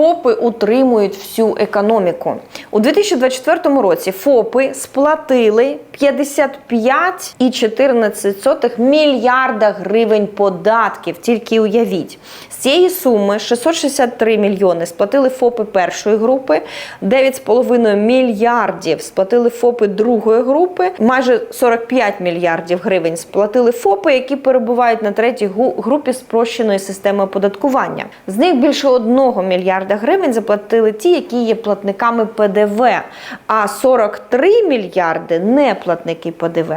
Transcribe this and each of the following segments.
ФОПи утримують всю економіку. У 2024 році ФОПи сплатили 55,14 мільярда гривень податків. Тільки уявіть. З цієї суми 663 мільйони сплатили ФОПи першої групи, 9,5 мільярдів сплатили ФОПи другої групи, майже 45 мільярдів гривень сплатили ФОПи, які перебувають на третій групі спрощеної системи оподаткування. З них більше 1 мільярда гривень заплатили ті, які є платниками ПДВ, а 43 мільярди не платники ПДВ.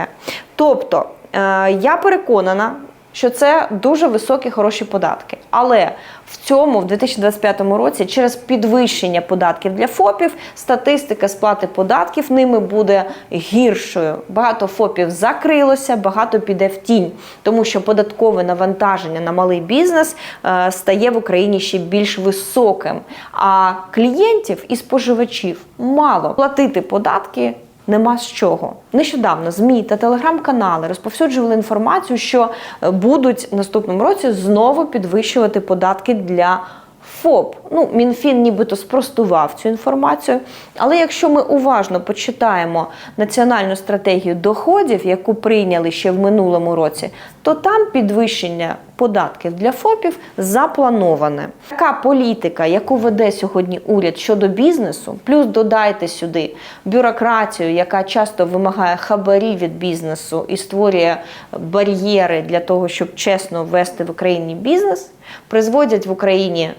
Тобто е, я переконана, що це дуже високі хороші податки. Але в цьому, в 2025 році, через підвищення податків для ФОПів, статистика сплати податків ними буде гіршою. Багато ФОПів закрилося, багато піде в тінь, тому що податкове навантаження на малий бізнес е, стає в Україні ще більш високим. А клієнтів і споживачів мало платити податки Нема з чого. Нещодавно ЗМІ та телеграм-канали розповсюджували інформацію, що е, будуть в наступному році знову підвищувати податки для ФОП. Ну, Мінфін нібито спростував цю інформацію. Але якщо ми уважно почитаємо національну стратегію доходів, яку прийняли ще в минулому році, то там підвищення податків для ФОПів заплановане. Така політика, яку веде сьогодні уряд щодо бізнесу, плюс додайте сюди бюрократію, яка часто вимагає хабарів від бізнесу і створює бар'єри для того, щоб чесно вести в Україні бізнес, призводять в Україні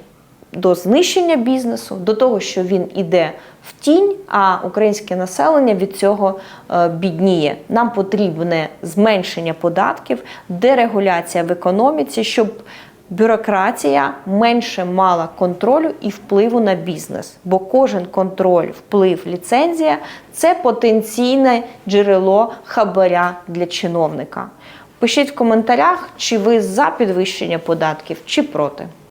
до знищення бізнесу, до того, що він іде в тінь, а українське населення від цього е, бідніє. Нам потрібне зменшення податків, дерегуляція в економіці, щоб бюрократія менше мала контролю і впливу на бізнес. Бо кожен контроль, вплив, ліцензія це потенційне джерело хабаря для чиновника. Пишіть в коментарях, чи ви за підвищення податків, чи проти.